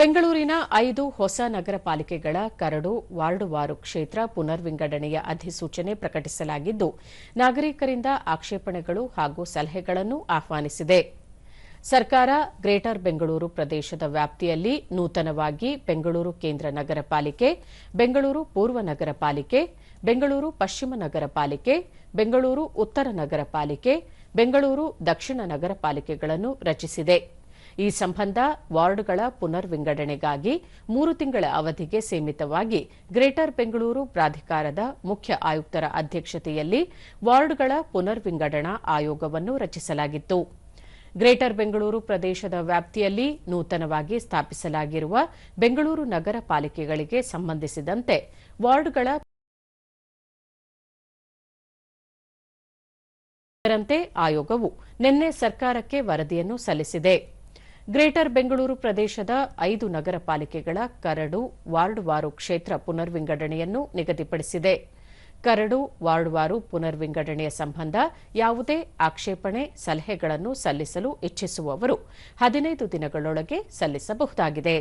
ಬೆಂಗಳೂರಿನ ಐದು ಹೊಸ ನಗರ ಪಾಲಿಕೆಗಳ ಕರಡು ವಾರ್ಡುವಾರು ಕ್ಷೇತ್ರ ಪುನರ್ವಿಂಗಡಣೆಯ ಅಧಿಸೂಚನೆ ಪ್ರಕಟಿಸಲಾಗಿದ್ದು, ನಾಗರಿಕರಿಂದ ಆಕ್ಷೇಪಣೆಗಳು ಹಾಗೂ ಸಲಹೆಗಳನ್ನು ಆಹ್ವಾನಿಸಿದೆ. ಸರ್ಕಾರ ಗ್ರೇಟರ್ ಬೆಂಗಳೂರು ಪ್ರದೇಶದ ವ್ಯಾಪ್ತಿಯಲ್ಲಿ ನೂತನವಾಗಿ ಬೆಂಗಳೂರು ಕೇಂದ್ರ ನಗರ ಪಾಲಿಕೆ, ಬೆಂಗಳೂರು ಪೂರ್ವ ನಗರ ಪಾಲಿಕೆ, ಬೆಂಗಳೂರು ಪಶ್ಚಿಮ ನಗರ ಪಾಲಿಕೆ, ಬೆಂಗಳೂರು ಉತ್ತರ ನಗರ ಪಾಲಿಕೆ, ಬೆಂಗಳೂರು ದಕ್ಷಿಣ ನಗರ ಪಾಲಿಕೆಗಳನ್ನು ರಚಿಸಿದೆ. ಈ ಸಂಬಂಧ ವಾರ್ಡ್ಗಳ ಪುನರ್ ವಿಂಗಡಣೆಗಾಗಿ ಮೂರು ತಿಂಗಳ ಅವಧಿಗೆ ಸೀಮಿತವಾಗಿ ಗ್ರೇಟರ್ ಬೆಂಗಳೂರು ಪ್ರಾಧಿಕಾರದ ಮುಖ್ಯ ಆಯುಕ್ತರ ಅಧ್ಯಕ್ಷತೆಯಲ್ಲಿ ವಾರ್ಡ್ಗಳ ಪುನರ್ ವಿಂಗಡಣಾ ಆಯೋಗವನ್ನು ರಚಿಸಲಾಗಿತ್ತು. ಗ್ರೇಟರ್ ಬೆಂಗಳೂರು ಪ್ರದೇಶದ ವ್ಯಾಪ್ತಿಯಲ್ಲಿ ನೂತನವಾಗಿ ಸ್ಥಾಪಿಸಲಾಗಿರುವ ಬೆಂಗಳೂರು ನಗರ ಪಾಲಿಕೆಗಳಿಗೆ ಸಂಬಂಧಿಸಿದಂತೆ ವಾರ್ಡ್ಗಳ ಆಯೋಗವು ನಿನ್ನೆ ಸರ್ಕಾರಕ್ಕೆ ವರದಿಯನ್ನು ಸಲ್ಲಿಸಿದೆ. ಗ್ರೇಟರ್ ಬೆಂಗಳೂರು ಪ್ರದೇಶದ ಐದು ನಗರ ಪಾಲಿಕೆಗಳ ಕರಡು ವಾರ್ಡ್ವಾರು ಕ್ಷೇತ್ರ ಪುನರ್ವಿಂಗಡಣೆಯನ್ನು ನಿಗದಿಪಡಿಸಿದೆ. ಕರಡು, ವಾರ್ಡ್ವಾರು ಪುನರ್ವಿಂಗಡಣೆಯ ಸಂಬಂಧ ಯಾವುದೇ ಆಕ್ಷೇಪಣೆ, ಸಲಹೆಗಳನ್ನು ಸಲ್ಲಿಸಲು ಇಚ್ಛಿಸುವವರು ಹದಿನೈದು ದಿನಗಳೊಳಗೆ ಸಲ್ಲಿಸಬಹುದಾಗಿದೆ.